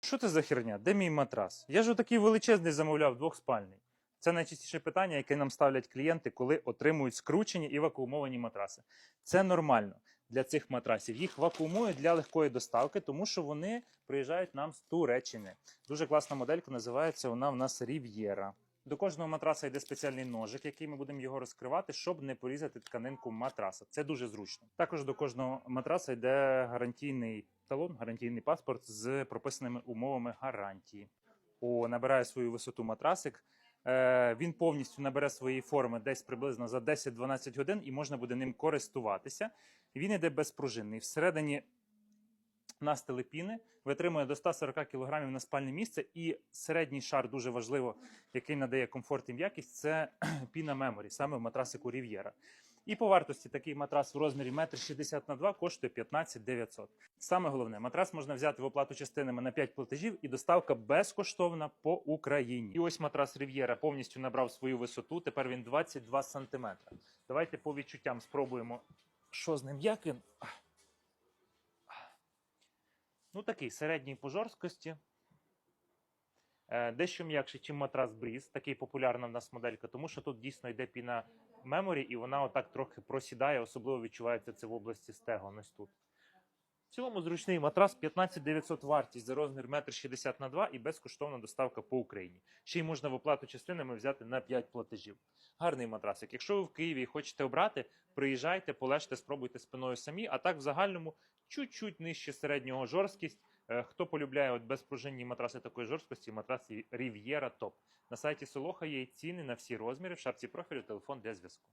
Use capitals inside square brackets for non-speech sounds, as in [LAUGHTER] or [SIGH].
Що це за херня? Де мій матрас? Я ж отакий величезний замовляв двохспальний. Це найчастіше питання, яке нам ставлять клієнти, коли отримують скручені і вакуумовані матраси. Це нормально для цих матрасів. Їх вакуумують для легкої доставки, тому що вони приїжджають нам з Туреччини. Дуже класна моделька, називається вона в нас Рів'єра. До кожного матраса йде спеціальний ножик, який ми будемо його розкривати, щоб не порізати тканинку матраса. Це дуже зручно. Також до кожного матраса йде гарантійний талон, гарантійний паспорт з прописаними умовами гарантії. О, набирає свою висоту матрасик. Е, Він повністю набере свої форми десь приблизно за 10-12 годин, і можна буде ним користуватися. Він іде безпружинний. Всередині нас телепіни витримує до 140 кг на спальне місце, і середній шар дуже важливо, який надає комфорт і м'якість, це [CLEARS THROAT] піна меморі, саме в матрасику Рів'єра. І по вартості такий матрас в розмірі 1,60 на 2 коштує 15 900. Саме головне, матрас можна взяти в оплату частинами на 5 платежів, і доставка безкоштовна по Україні. І ось матрас Рів'єра повністю набрав свою висоту. Тепер він 22 см. Давайте по відчуттям спробуємо, що з ним як він. Ну, такий середній по жорсткості. Е, Дещо м'якший, чим матрас Бріз. такий популярна в нас моделька, тому що тут дійсно йде піна меморі, і вона отак трохи просідає, особливо відчувається це в області стегон, ось тут. В цілому зручний матрас 15 900 вартість за розмір 1,60 на 2 і безкоштовна доставка по Україні. Ще й можна в оплату частинами взяти на 5 платежів. Гарний матрасик. Якщо ви в Києві і хочете обрати, приїжджайте, полежте, спробуйте спиною самі, а так в загальному чуть-чуть нижче середнього жорсткість. Е, Хто полюбляє от безпружинні матраси такої жорсткості, матрас Рів'єра топ. На сайті Солоха є ціни на всі розміри в шапці профілю, телефон для зв'язку.